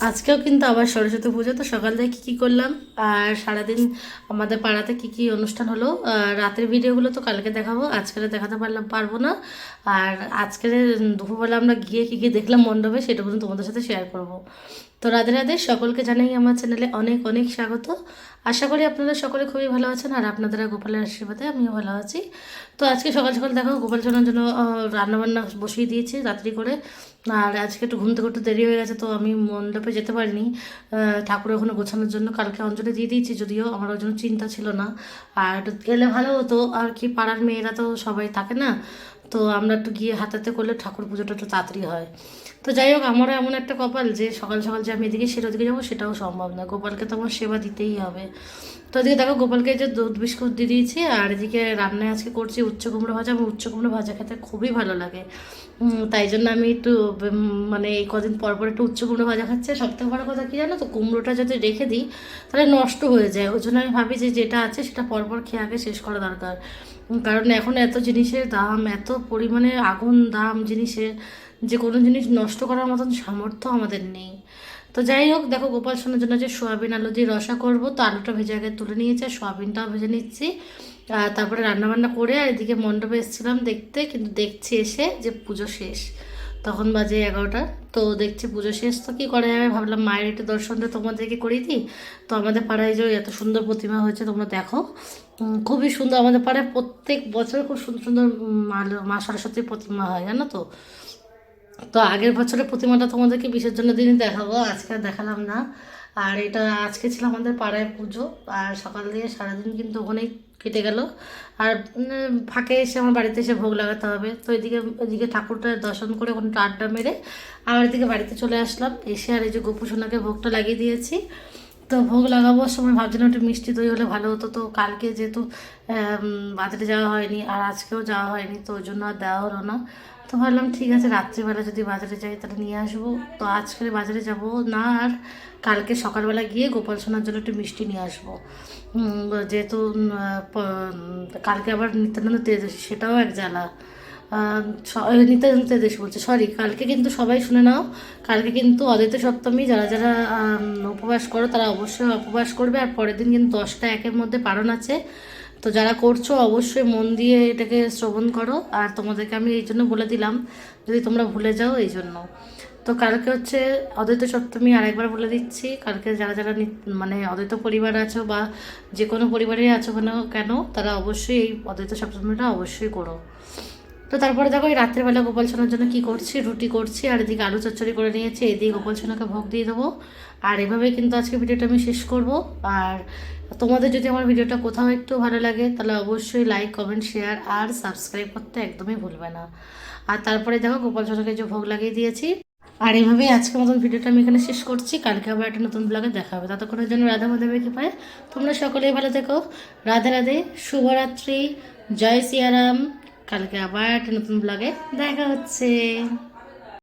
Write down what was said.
আজকেও কিন্তু আবার সরস্বতী পুজো, তো সকাল থেকে কী কী করলাম? আর সারাদিন আমাদের পাড়াতে কী কী অনুষ্ঠান হলো? রাতের ভিডিওগুলো তো কালকে দেখাবো আজকে দেখাতে পারলাম, পারব না। আর আজকের দুপুরবেলা আমরা গিয়ে কী কী দেখলাম মণ্ডপে, সেটা পর্যন্ত তোমাদের সাথে শেয়ার করব। তো রাধে রাধে, সকলকে জানাই আমার চ্যানেলে অনেক অনেক স্বাগত। আশা করি আপনারা সকলে খুবই ভালো আছেন আর আপনাদের গোপালের আশীর্বাদে আমিও ভালো আছি। তো আজকে সকাল সকাল দেখো, গোপাল চলার জন্য রান্নাবান্না বসিয়ে দিয়েছি রাত্রি করে। আর আজকে একটু ঘুম থেকে একটু দেরি হয়ে গেছে, তো আমি মণ্ডপে যেতে পারিনি। ঠাকুর ওখানে গোছানোর জন্য কালকে অঞ্জলি দিয়ে দিয়েছি, যদিও আমার ওই জন্য চিন্তা ছিল না। আর গেলে ভালো হতো, আর কি পাড়ার মেয়েরা তো সবাই থাকে না, তো আমরা একটু গিয়ে হাতাতে করলে ঠাকুর পুজোটা একটু তাড়াতাড়ি হয়। তো যাই হোক, আমারও এমন একটা কপাল যে সকাল সকাল যে আমি এদিকে সেটা ওদিকে যাব, সেটাও সম্ভব না। গোপালকে তো আমার সেবা দিতেই হবে। তো এদিকে দেখো গোপালকে যে দুধ, বিস্কুট দিয়ে দিয়েছি, আর এদিকে রান্নায় আজকে করছি উচ্চ কুমড়ো ভাজা, আমার উচ্চ কুমড়ো ভাজা খেতে খুবই ভালো লাগে। তাই জন্য আমি একটু মানে এই কদিন পর পর একটু উচ্চ কুমড়ো ভাজা খাচ্ছে। সব থেকে বড় কথা কী জানো তো, কুমড়োটা যদি রেখে দিই, তাহলে নষ্ট হয়ে যায়। ওই জন্য আমি ভাবি যে যেটা আছে সেটা পরপর খেয়ে আগে শেষ করা দরকার। কারণ এখন এত জিনিসের দাম, এত পরিমাণে আগুন দাম, জিনিসের যে কোনো জিনিস নষ্ট করার মতন সামর্থ্য আমাদের নেই। তো যাই হোক, দেখো গোপাল সোনার জন্য যে সোয়াবিন, আলু দিয়ে রসা করব, তো আলুটা ভেজে আগে তুলে নিয়েছি আর সোয়াবিনটাও ভেজে নিচ্ছি। তারপরে রান্নাবান্না করে আর এদিকে মণ্ডপে এসেছিলাম দেখতে, কিন্তু দেখছি এসে যে পুজো শেষ। তখন বাজে এগারোটা, তো দেখছি পুজো শেষ, তো কী করা যাবে? ভাবলাম মায়ের একটু দর্শনটা তোমাদেরকে করিয়ে দিই। তো আমাদের পাড়ায় যে এত সুন্দর প্রতিমা হয়েছে, তোমরা দেখো। খুবই সুন্দর আমাদের পাড়ায় প্রত্যেক বছর খুব সুন্দর সুন্দর মা সরস্বতীর প্রতিমা হয়, জানো তো? তো আগের বছরের প্রতিমাটা তোমাদেরকে বিসর্জন দিনই দেখাবো, আজকে দেখালাম না। আর এটা আজকে ছিল আমাদের পাড়ায় পুজো, আর সকাল দিয়ে সারাদিন কিন্তু ওখানেই কেটে গেল। আর ফাঁকে এসে আমার বাড়িতে এসে ভোগ লাগাতে হবে। তো এদিকে এদিকে ঠাকুরটা দর্শন করে ওখানে আড্ডা মেরে আবার এদিকে বাড়িতে চলে আসলাম। এসে আর এই যে গোপুসোনাকে ভোগটা লাগিয়ে দিয়েছি। তো ভোগ লাগাবার সময় ভাবছিলাম একটু মিষ্টি দই হলে ভালো হতো। তো কালকে যেহেতু বাজারে যাওয়া হয়নি আর আজকেও যাওয়া হয়নি, তো ওই জন্য আর দেওয়া হলো না। তো ভাবলাম ঠিক আছে, রাত্রিবেলা যদি বাজারে যাই তাহলে নিয়ে আসব। তো আজকে বাজারে যাব না আর কালকে সকালবেলা গিয়ে গোপাল সোনার জন্য একটু মিষ্টি নিয়ে আসব। যেহেতু কালকে আবার নিত্যানন্দ তেজ সেটাও এক জ্বালা। এই নিত্যানন্দ তেজস্বী বলছে সরি কালকে কিন্তু সবাই শুনে নাও, কালকে কিন্তু অদিত সপ্তমী, যারা যারা উপবাস করো তারা অবশ্যই উপবাস করবে, আর পরের দিন কিন্তু দশটা একের মধ্যে পালন আছে। তো যারা করছ অবশ্যই মন দিয়ে এটাকে শ্রবণ করো, আর তোমাদেরকে আমি এই জন্য বলে দিলাম, যদি তোমরা ভুলে যাও এই জন্য। তো কালকে হচ্ছে অদ্বৈত সপ্তমী, আরেকবার বলে দিচ্ছি, কালকে যারা যারা মানে অদ্বৈত পরিবার আছো বা যে কোনো পরিবারে আছো কেন কেন, তারা অবশ্যই এই অদ্বৈত সপ্তমীটা অবশ্যই করো। তো তারপরে দেখো এই রাত্রেবেলা গোপাল সোনার জন্য কি করছি? রুটি করছি, আর এদিকে আলু চচ্চড়ি করে নিয়েছি, এদিকে গোপাল সোনাকে ভোগ দিয়ে দেবো। আর এভাবেই কিন্তু আজকে ভিডিওটা আমি শেষ করব। আর তোমাদের যদি আমার ভিডিওটা কোথাও একটু ভালো লাগে, তাহলে অবশ্যই লাইক কমেন্ট শেয়ার আর সাবস্ক্রাইব করতে একদমই ভুলবে না। আর তারপরে দেখো, গোপাল সোনাকে যে ভোগ লাগিয়ে দিয়েছি। আর এইভাবেই আজকের মতন ভিডিওটা আমি এখানে শেষ করছি। কালকে আবার একটা নতুন ব্লগে দেখা হবে। ততক্ষণের জন্য রাধা মাধবের কৃপায়। তোমরা সকলেই ভালো থেকো। রাধে রাধে, শুভরাত্রি, জয় সিয়ারাম। কালকে আবার একটা নতুন ব্লগে দেখা হচ্ছে।